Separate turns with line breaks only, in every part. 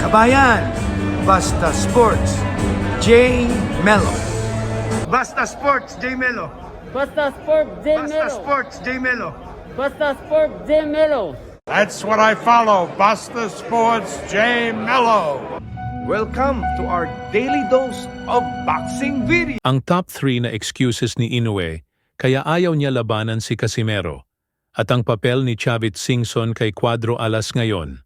Kabayan, Basta Sports, J. Mello. Basta Sports, J. Mello.
Basta Sport J
Basta
Melo.
Sports, J. Mello.
Basta Sport J Melo.
That's what I follow. Buster Sports J Mello.
Welcome to our daily dose of boxing video.
Ang top 3 na excuses ni Inoue kaya ayaw niya labanan si Casimero at ang papel ni Chavit Singson kay Cuadro Alas ngayon.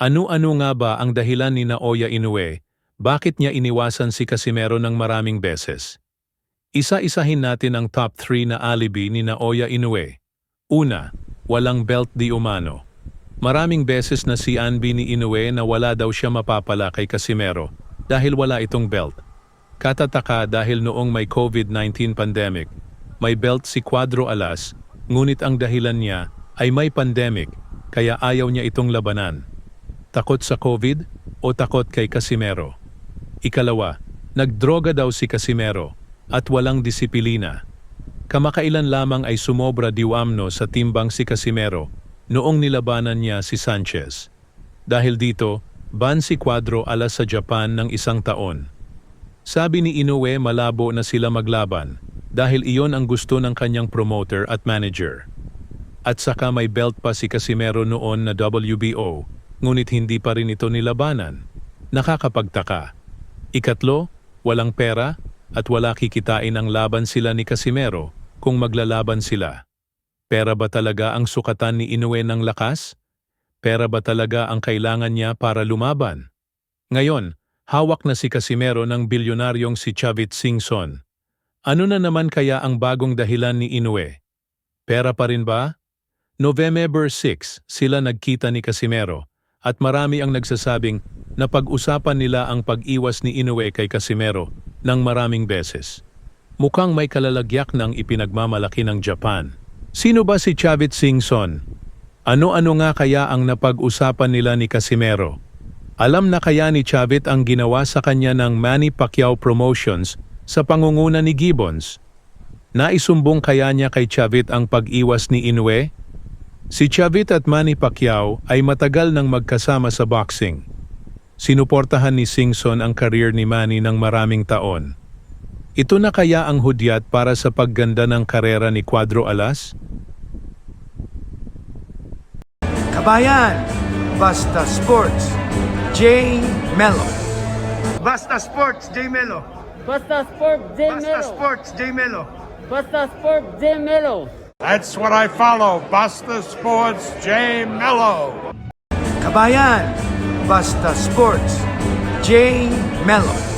Ano-ano nga ba ang dahilan ni Naoya Inoue bakit niya iniwasan si Casimero ng maraming beses? Isa-isahin natin ang top 3 na alibi ni Naoya Inoue. Una, walang belt di umano. Maraming beses na si Anbi ni Inoue na wala daw siya mapapala kay Casimero dahil wala itong belt. Katataka dahil noong may COVID-19 pandemic, may belt si Cuadro Alas, ngunit ang dahilan niya ay may pandemic, kaya ayaw niya itong labanan. Takot sa COVID o takot kay Casimero? Ikalawa, nagdroga daw si Casimero at walang disiplina. Kamakailan lamang ay sumobra diwamno sa timbang si Casimero noong nilabanan niya si Sanchez. Dahil dito, ban si Cuadro alas sa Japan ng isang taon. Sabi ni Inoue malabo na sila maglaban dahil iyon ang gusto ng kanyang promoter at manager. At saka may belt pa si Casimero noon na WBO, ngunit hindi pa rin ito nilabanan. Nakakapagtaka. Ikatlo, walang pera at wala kikitain ang laban sila ni Casimero kung maglalaban sila. Pera ba talaga ang sukatan ni Inoue ng lakas? Pera ba talaga ang kailangan niya para lumaban? Ngayon, hawak na si Casimero ng bilyonaryong si Chavit Singson. Ano na naman kaya ang bagong dahilan ni Inoue? Pera pa rin ba? November 6, sila nagkita ni Casimero at marami ang nagsasabing na pag-usapan nila ang pag-iwas ni Inoue kay Casimero ng maraming beses. Mukhang may kalalagyak ng ipinagmamalaki ng Japan. Sino ba si Chavit Singson? Ano-ano nga kaya ang napag-usapan nila ni Casimero? Alam na kaya ni Chavit ang ginawa sa kanya ng Manny Pacquiao Promotions sa pangunguna ni Gibbons? Naisumbong kaya niya kay Chavit ang pag-iwas ni Inoue? Si Chavit at Manny Pacquiao ay matagal nang magkasama sa boxing. Sinuportahan ni Singson ang career ni Manny ng maraming taon. Ito na kaya ang hudyat para sa pagganda ng karera ni Cuadro Alas?
Kabayan, Basta Sports, J. Mello. Basta Sports, J. Mello.
Basta Sport J
Basta
Melo.
Sports, J. Mello.
Basta Sport J Melo.
That's what I follow. Buster Sports Jay Mello.
Kabayan, Basta Sports, Jay Mello.